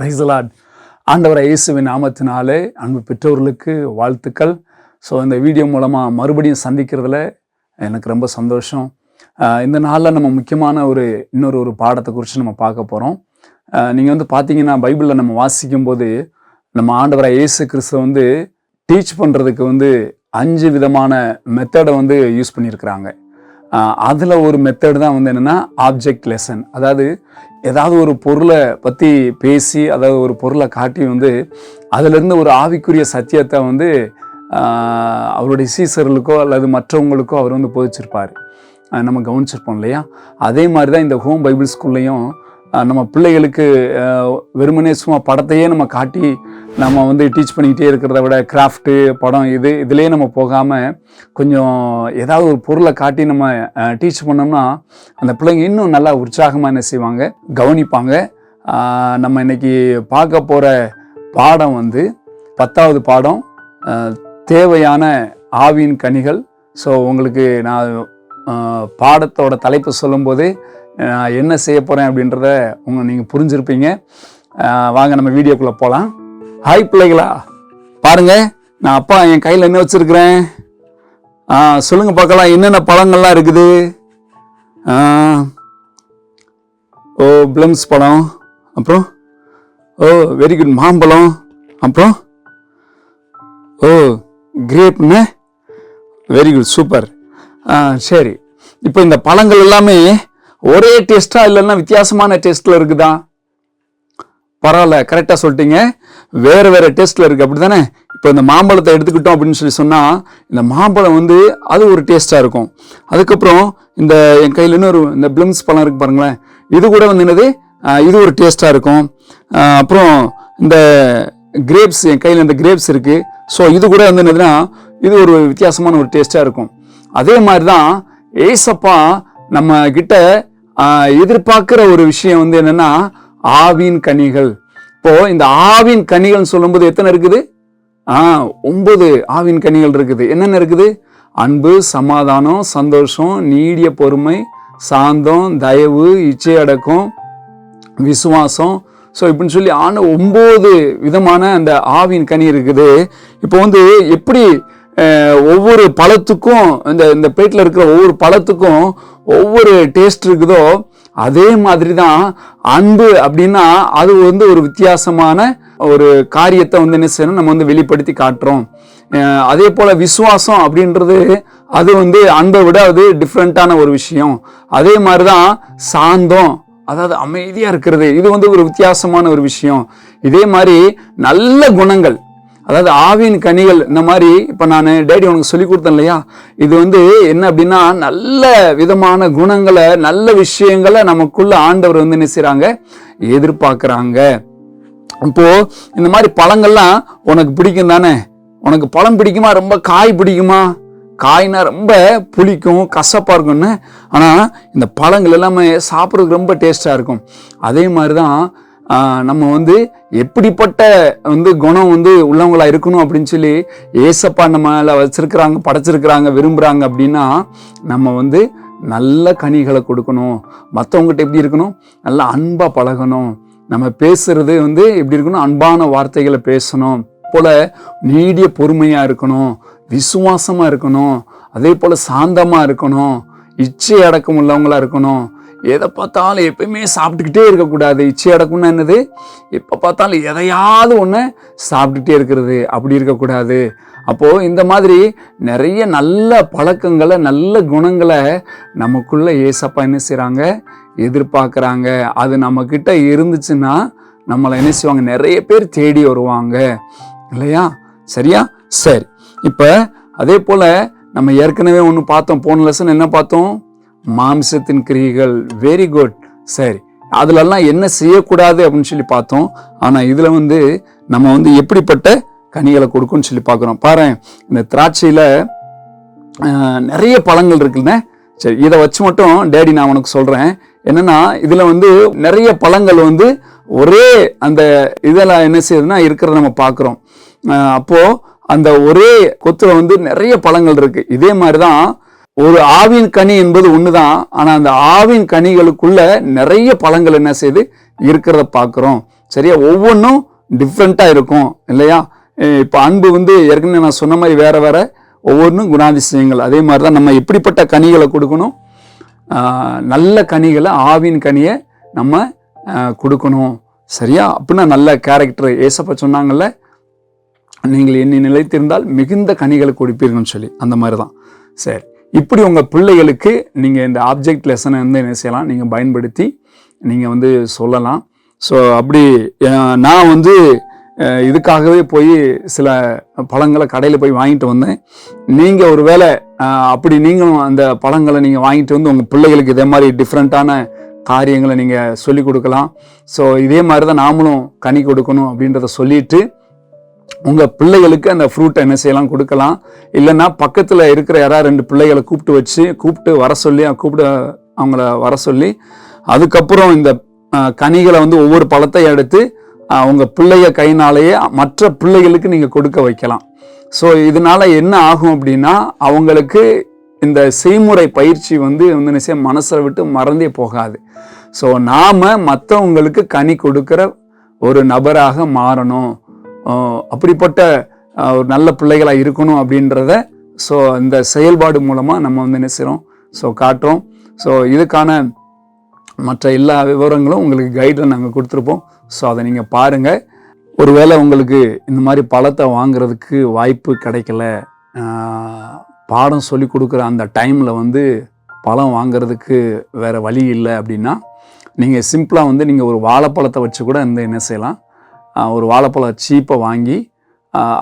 பிரைசலாட் ஆண்டவரை இயேசுவின் நாமத்தினாலே அன்பு பெற்றோர்களுக்கு வாழ்த்துக்கள். ஸோ இந்த வீடியோ மூலமாக மறுபடியும் சந்திக்கிறதுல எனக்கு ரொம்ப சந்தோஷம். இந்த நாளில் நம்ம முக்கியமான ஒரு இன்னொரு ஒரு பாடத்தை குறித்து நம்ம பார்க்க போகிறோம் நீங்கள் வந்து பார்த்தீங்கன்னா பைபிளில் நம்ம வாசிக்கும் போது நம்ம ஆண்டவரை இயேசு கிறிஸ்துவ வந்து டீச் பண்ணுறதுக்கு வந்து அஞ்சு விதமான மெத்தடை வந்து யூஸ் பண்ணியிருக்கிறாங்க. அதில் ஒரு மெத்தட் தான் வந்து என்னென்னா ஆப்ஜெக்ட் லெசன் அதாவது ஏதாவது ஒரு பொருளை பற்றி பேசி அதாவது ஒரு பொருளை காட்டி வந்து அதிலிருந்து ஒரு ஆவிக்குரிய சத்தியத்தை வந்து அவருடைய சீசர்களுக்கோ அல்லது மற்றவங்களுக்கோ அவர் வந்து போதிச்சிருப்பார். நம்ம கவனிச்சிருப்போம் இல்லையா? அதே மாதிரி தான் இந்த ஹோம் பைபிள் ஸ்கூல்லையும் நம்ம பிள்ளைகளுக்கு வெறுமனே சும்மா படத்தையே நம்ம காட்டி நம்ம வந்து டீச் பண்ணிக்கிட்டே இருக்கிறத விட கிராஃப்ட்டு படம் இது இதுலேயே நம்ம போகாமல் கொஞ்சம் ஏதாவது ஒரு பொருளை காட்டி நம்ம டீச் பண்ணோம்னா அந்த பிள்ளைங்க இன்னும் நல்லா உற்சாகமாக என்ன செய்வாங்க? கவனிப்பாங்க. நம்ம இன்னைக்கு பார்க்க போகிற பாடம் வந்து பத்தாவது பாடம் தேவையான ஆவியின் கனிகள். ஸோ உங்களுக்கு நான் பாடத்தோட தலைப்பு சொல்லும்போது நான் என்ன செய்ய போகிறேன் அப்படின்றத உங்க நீங்கள் புரிஞ்சிருப்பீங்க. வாங்க நம்ம வீடியோக்குள்ளே போகலாம் ஹாய் பிள்ளைகளா. பாருங்கள் நான் அப்பா என் கையில் என்ன வச்சுருக்குறேன்? ஆ சொல்லுங்கள் பார்க்கலாம் என்னென்ன பழங்கள்லாம் இருக்குது? ஓ பிளம்ஸ் பழம். அப்புறம் ஓ வெரி குட் மாம்பழம். அப்புறம் ஓ கிரேப்னு வெரி குட் சூப்பர் ஆ சரி. இப்போ இந்த பழங்கள் எல்லாமே ஒரே டெஸ்டா இல்லைன்னா வித்தியாசமான டெஸ்ட்ல இருக்குதா? பரவாயில்ல கரெக்டாக சொல்லிட்டீங்க. வேறு வேறு டேஸ்ட்டில் இருக்குது அப்படி தானே இப்போ இந்த மாம்பழத்தை எடுத்துக்கிட்டோம் அப்படின்னு சொல்லி சொன்னால் இந்த மாம்பழம் வந்து அது ஒரு டேஸ்ட்டாக இருக்கும். அதுக்கப்புறம் இந்த என் கையில் இன்னொரு இந்த பிளிம்ஸ் பழம் இருக்குது பாருங்களேன். இது கூட வந்து என்னது? இது ஒரு டேஸ்ட்டாக இருக்கும். அப்புறம் இந்த கிரேப்ஸ் என் கையில் இந்த கிரேப்ஸ் இருக்குது ஸோ இது கூட வந்து என்னதுன்னா இது ஒரு வித்தியாசமான ஒரு டேஸ்ட்டாக இருக்கும். அதே மாதிரி தான் ஏசப்பா நம்ம கிட்ட எதிர்பார்க்கிற ஒரு விஷயம் வந்து என்னன்னா ஆவின் கனிகள். இப்போ இந்த ஆவின் கனிகள் சொல்லும்போது எத்தனை இருக்குது? ஆ ஒன்பது ஆவின் கனிகள் இருக்குது. என்னென்ன இருக்குது? அன்பு சமாதானம் சந்தோஷம் நீடிய பொறுமை சாந்தம் தயவு இச்சை அடக்கம் விசுவாசம். ஸோ இப்படின்னு சொல்லி ஆன ஒம்பது விதமான அந்த ஆவின் கனி இருக்குது. இப்போ வந்து எப்படி ஒவ்வொரு பழத்துக்கும் இந்த இந்த பிளேட்டில் இருக்கிற ஒவ்வொரு பழத்துக்கும் ஒவ்வொரு டேஸ்ட் இருக்குதோ அதே மாதிரி தான் அன்பு அப்படின்னா அது வந்து ஒரு வித்தியாசமான ஒரு காரியத்தை வந்து என்ன செய்யணும் நம்ம வந்து வெளிப்படுத்தி காட்டுறோம். அதே போல் விசுவாசம் அப்படின்றது அது வந்து அன்பை விட அது டிஃப்ரெண்ட்டான ஒரு விஷயம். அதே மாதிரி தான் சாந்தம் அதாவது அமைதியாக இருக்கிறது இது வந்து ஒரு வித்தியாசமான ஒரு விஷயம். இதே மாதிரி நல்ல குணங்கள் அதாவது ஆவின் கனிகள் இந்த மாதிரி இப்போ நான் டேடி உனக்கு சொல்லி கொடுத்தேன் இல்லையா? இது வந்து என்ன அப்படின்னா நல்ல விதமான குணங்களை நல்ல விஷயங்களை நமக்குள்ள ஆண்டவர் வந்து என்ன செய்கிறாங்க எதிர்பார்க்குறாங்க. இப்போ இந்த மாதிரி பழங்கள்லாம் உனக்கு பிடிக்கும் தானே? உனக்கு பழம் பிடிக்குமா? ரொம்ப காய் பிடிக்குமா? காய்னா ரொம்ப புளிக்கும் கசப்பாக இருக்கும்னு. ஆனால் இந்த பழங்கள் எல்லாமே சாப்பிட்றதுக்கு ரொம்ப டேஸ்ட்டாக இருக்கும். அதே மாதிரி தான் நம்ம வந்து எப்படிப்பட்ட வந்து குணம் வந்து உள்ளவங்களா இருக்கணும் அப்படின்னு சொல்லி ஏசப்பா நம்ம மேல வச்சிருக்கிறாங்க படைச்சிருக்கிறாங்க விரும்புகிறாங்க அப்படின்னா நம்ம வந்து நல்ல கனிகளை கொடுக்கணும். மற்றவங்ககிட்ட எப்படி இருக்கணும்? நல்லா அன்பாக பழகணும். நம்ம பேசுறது வந்து எப்படி இருக்கணும்? அன்பான வார்த்தைகளை பேசணும். போல நீடிய பொறுமையாக இருக்கணும். விசுவாசமாக இருக்கணும். அதே போல சாந்தமாக இருக்கணும். இச்சை அடக்கம் உள்ளவங்களா இருக்கணும். எதை பார்த்தாலும் எப்பயுமே சாப்பிட்டுக்கிட்டே இருக்கக்கூடாது. இச்சை அடக்கம்னா என்னது? எப்போ பார்த்தாலும் எதையாவது ஒன்று சாப்பிட்டுட்டே இருக்கிறது. அப்படி இருக்கக்கூடாது. அப்போது இந்த மாதிரி நிறைய நல்ல பழக்கங்களை நல்ல குணங்களை நமக்குள்ளே ஏசப்பா என்ன செய்கிறாங்க எதிர்பார்க்குறாங்க. அது நம்மக்கிட்ட இருந்துச்சுன்னா நம்மளை என்ன செய்வாங்க? நிறைய பேர் தேடி வருவாங்க. இல்லையா? சரியா? சரி. இப்போ அதே போல் நம்ம ஏற்கனவே ஒன்று பார்த்தோம். போன லெசன் என்ன பார்த்தோம்? மாம்சத்தின் கிரிகைகள் வெரி குட் சரி அதுலெல்லாம் என்ன செய்யக்கூடாது அப்படின்னு சொல்லி பார்த்தோம். ஆனால் இதில் வந்து நம்ம வந்து எப்படிப்பட்ட கனிகளை கொடுக்கும்னு சொல்லி பார்க்குறோம். பாரு இந்த திராட்சையில் நிறைய பழங்கள் இருக்குல்ல. சரி இதை வச்சு மட்டும் டேடி நான் உனக்கு சொல்கிறேன் என்னன்னா இதில் வந்து நிறைய பழங்கள் வந்து ஒரே அந்த இதெல்லாம் என்ன செய்யுதுன்னா இருக்கிறத நம்ம பார்க்குறோம். அப்போது அந்த ஒரே கொத்தில் வந்து நிறைய பழங்கள் இருக்குது இதே மாதிரி தான் ஒரு ஆவின் கனி என்பது ஒண்ணுதான் ஆனா அந்த ஆவின் கனிகளுக்குள்ள நிறைய பழங்கள் என்ன செய்து இருக்கிறத பார்க்குறோம். சரியா? ஒவ்வொன்றும் டிஃப்ரெண்ட்டாக இருக்கும் இல்லையா? இப்போ அன்பு வந்து ஏற்கனவே நான் சொன்ன மாதிரி வேற வேற ஒவ்வொன்றும் குணாதிசயங்கள். அதே மாதிரி தான் நம்ம எப்படிப்பட்ட கனிகளை கொடுக்கணும். நல்ல கனிகளை ஆவின் கனியை நம்ம கொடுக்கணும். சரியா? அப்படின்னா நல்ல கேரக்டர் ஏசப்ப சொன்னாங்கல்ல நீங்கள் என்னை நிலைத்திருந்தால் மிகுந்த கனிகளை கொடுப்பீர்கள்னு சொல்லி அந்த மாதிரி தான் சரி. இப்படி உங்கள் பிள்ளைகளுக்கு நீங்கள் இந்த ஆப்ஜெக்ட் லெசனை வந்து என்ன செய்யலாம்? நீங்கள் பயன்படுத்தி நீங்கள் வந்து சொல்லலாம். ஸோ அப்படி நான் வந்து இதுக்காகவே போய் சில பழங்களை கடையில் போய் வாங்கிட்டு வந்தேன். நீங்கள் ஒரு வேளை அப்படி நீங்களும் அந்த பழங்களை நீங்கள் வாங்கிட்டு வந்து உங்கள் பிள்ளைகளுக்கு இதே மாதிரி டிஃப்ரெண்ட்டான காரியங்களை நீங்கள் சொல்லி கொடுக்கலாம். ஸோ இதே மாதிரி தான் நாமளும் கனி கொடுக்கணும் அப்படின்றத சொல்லிட்டு உங்கள் பிள்ளைகளுக்கு அந்த ஃப்ரூட்டை என்ன செய்யலாம் கொடுக்கலாம். இல்லைன்னா பக்கத்தில் இருக்கிற யாராவது ரெண்டு பிள்ளைகளை கூப்பிட்டு வச்சு கூப்பிட்டு வர சொல்லி கூப்பிட்டு அவங்கள வர சொல்லி அதுக்கப்புறம் இந்த கனிகளை வந்து ஒவ்வொரு பழத்தை எடுத்து உங்கள் பிள்ளைய கைனாலேயே மற்ற பிள்ளைகளுக்கு நீங்கள் கொடுக்க வைக்கலாம். ஸோ இதனால் என்ன ஆகும் அப்படின்னா அவங்களுக்கு இந்த செய்முறை பயிற்சி வந்து வந்து என்ன மனசை விட்டு மறந்தே போகாது. ஸோ நாம் மற்றவங்களுக்கு கனி கொடுக்குற ஒரு நபராக மாறணும். அப்படிப்பட்ட ஒரு நல்ல பிள்ளைகளாக இருக்கணும் அப்படின்றத ஸோ இந்த செயல்பாடு மூலமாக நம்ம வந்து என்ன செய்கிறோம் ஸோ காட்டுறோம். ஸோ இதுக்கான மற்ற எல்லா விவரங்களும் உங்களுக்கு கைடில் நாங்கள் கொடுத்துருப்போம். ஸோ அதை நீங்கள் பாருங்கள் ஒருவேளை உங்களுக்கு இந்த மாதிரி பழத்தை வாங்குறதுக்கு வாய்ப்பு கிடைக்கல. பாடம் சொல்லி கொடுக்குற அந்த டைமில் வந்து பழம் வாங்குறதுக்கு வேறு வழி இல்லை அப்படின்னா நீங்கள் சிம்பிளாக வந்து நீங்கள் ஒரு வாழைப்பழத்தை வச்சு கூட இந்த என்ன செய்யலாம்? ஒரு வாழைப்பழம் சீப்பை வாங்கி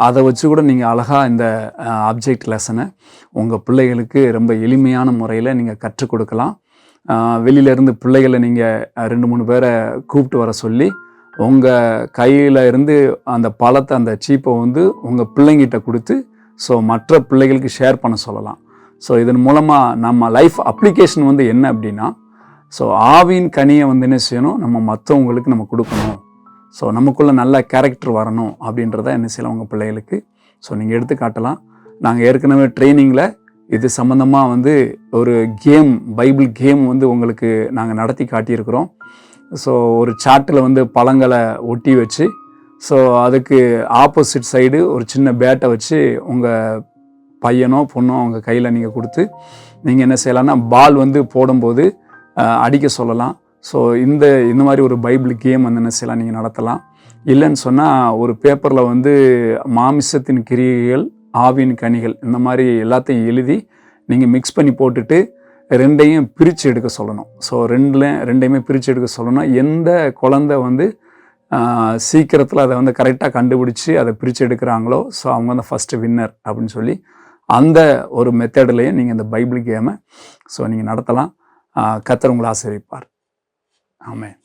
அதை வச்சு கூட நீங்கள் அழகாக இந்த ஆப்ஜெக்ட் லெசனை உங்கள் பிள்ளைகளுக்கு ரொம்ப எளிமையான முறையில் நீங்கள் கற்றுக் கொடுக்கலாம். வெளியிலேருந்து வெளியில இருந்து பிள்ளைகளை நீங்கள் ரெண்டு மூணு பேரை கூப்பிட்டு வர சொல்லி உங்கள் கையில் இருந்து அந்த பழத்தை அந்த சீப்பை வந்து உங்கள் பிள்ளைங்கிட்ட கொடுத்து ஸோ மற்ற பிள்ளைகளுக்கு ஷேர் பண்ண சொல்லலாம். ஸோ இதன் மூலமாக நம்ம லைஃப் அப்ளிகேஷன் வந்து என்ன அப்படின்னா ஸோ ஆவின் கனியை வந்து என்ன செய்யணும்? நம்ம மற்றவங்களுக்கு நம்ம கொடுக்கணும். ஸோ நமக்குள்ளே நல்ல கேரக்டர் வரணும் அப்படின்றத என்ன செய்யலாம் உங்கள் பிள்ளைகளுக்கு. ஸோ நீங்கள் எடுத்து காட்டலாம். நாங்கள் ஏற்கனவே ட்ரைனிங்கில் இது சம்மந்தமாக வந்து ஒரு கேம் பைபிள் கேம் வந்து உங்களுக்கு நாங்கள் நடத்தி காட்டியிருக்கிறோம். ஸோ ஒரு சாட்டில் வந்து பழங்களை ஒட்டி வச்சு ஸோ அதுக்கு ஆப்போசிட் சைடு ஒரு சின்ன பேட்டை வச்சு உங்கள் பையனோ பொண்ணோ அவங்க கையில் நீங்கள் கொடுத்து நீங்கள் என்ன செய்யலாம்னா பால் வந்து போடும்போது அடிக்க சொல்லலாம். ஸோ இந்த இந்த மாதிரி ஒரு பைபிள் கேம் அந்த என்ன நீங்கள் நடத்தலாம். இல்லைன்னு சொன்னால் ஒரு பேப்பரில் வந்து மாமிசத்தின் கிரியைகள் ஆவின் கனிகள் இந்த மாதிரி எல்லாத்தையும் எழுதி நீங்கள் மிக்ஸ் பண்ணி போட்டுட்டு ரெண்டையும் பிரித்து எடுக்க சொல்லணும். ஸோ ரெண்டில் ரெண்டையுமே பிரித்து எடுக்க சொல்லணும் எந்த குழந்தை வந்து சீக்கிரத்தில் அதை வந்து கரெக்டாக கண்டுபிடிச்சி அதை பிரித்து எடுக்கிறாங்களோ ஸோ அவங்க வந்து ஃபஸ்ட்டு வின்னர் அப்படின்னு சொல்லி அந்த ஒரு மெத்தட்லேயே நீங்கள் இந்த பைபிள் கேமை ஸோ நீங்கள் நடத்தலாம். கத்தர் உங்களை ஆசிரியப்பார் Amen.